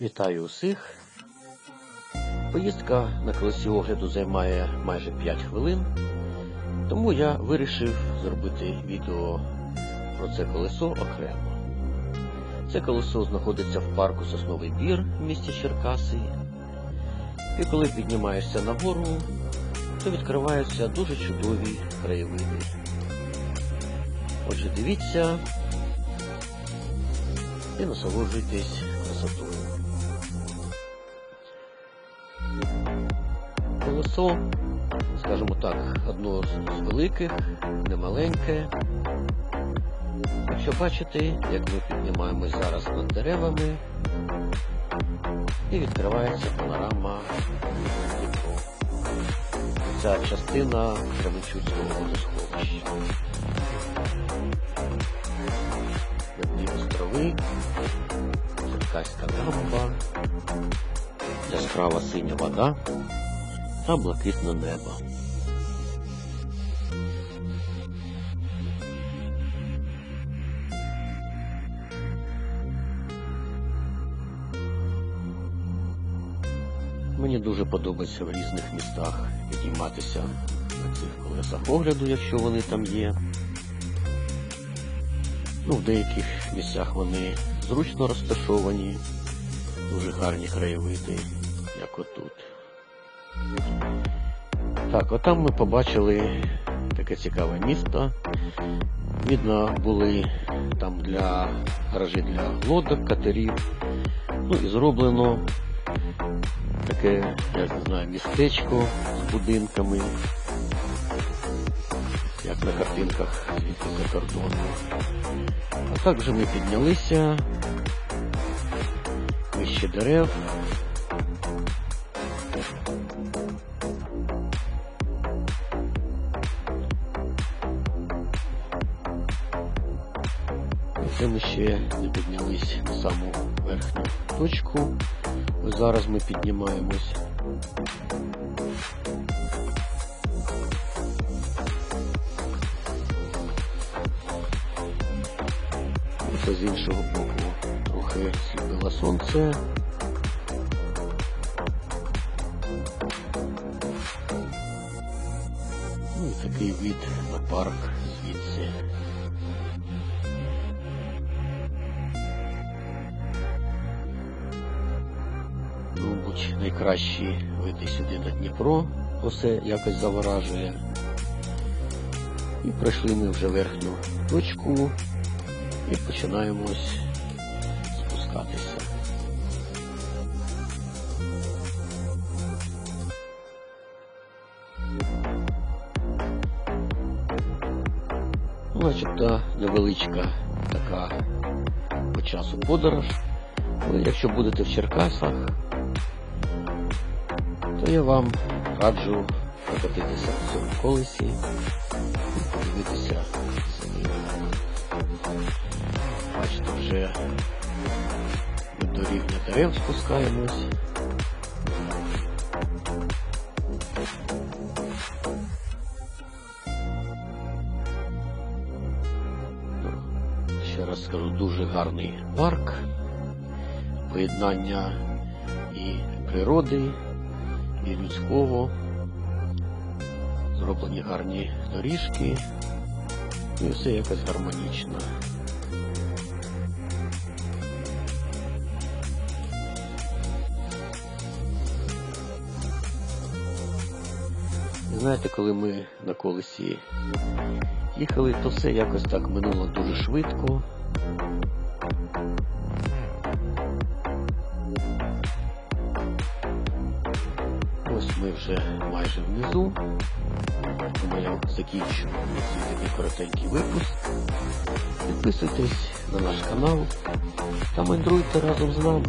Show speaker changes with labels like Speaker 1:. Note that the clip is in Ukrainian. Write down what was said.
Speaker 1: Вітаю усіх. Поїздка на колесі огляду займає майже 5 хвилин, тому я вирішив зробити відео про це колесо окремо. Це колесо знаходиться в парку Сосновий Бір в місті Черкаси. І коли піднімаєшся нагору, то відкриваються дуже чудові краєвиди. Отже, дивіться і насолоджуйтесь красотою. Колесо, скажімо так, одно з великих, немаленьке. Якщо бачите, як ми піднімаємось зараз над деревами і відкривається панорама Дніпро. Ця частина Кременчуцького водосховища. Рибні острови, Черкаська дамба, яскрава синя вода та блакитне небо. Мені дуже подобається в різних містах підійматися на цих колесах огляду, якщо вони там є. Ну, в деяких місцях вони зручно розташовані, дуже гарні краєвиди, як отут. Так, отам ми побачили таке цікаве місто. Видно, були там для гаражі для лодок, катерів. Ну і зроблено таке, я не знаю, містечко з будинками, як на картинках звідти за кордону. А також ми піднялися вище дерев. Це ми ще не піднялись на саму верхню точку. Ось зараз ми піднімаємось. Це з іншого боку трохи сліпило сонце. Ну і такий вид на парк звідси. Мабуть, найкращі вийти сюди на Дніпро, усе якось заворажує. І пройшли ми вже верхню точку і починаємо спускатися. Начебто невеличка така по часу подорож. Але якщо будете в Черкасах, то я вам раджу прокатитися в цьому колесі і подивитися самі. Бачите, вже до рівня дерев спускаємось. Ще раз скажу, дуже гарний парк, поєднання і природи, і людського. Зроблені гарні доріжки, і все якось гармонічно. Знаєте, коли ми на колесі їхали, то все якось так минуло дуже швидко. Ми вже майже внизу. Тому я закінчу такий коротенький випуск. Підписуйтесь на наш канал та мандруйте разом з нами.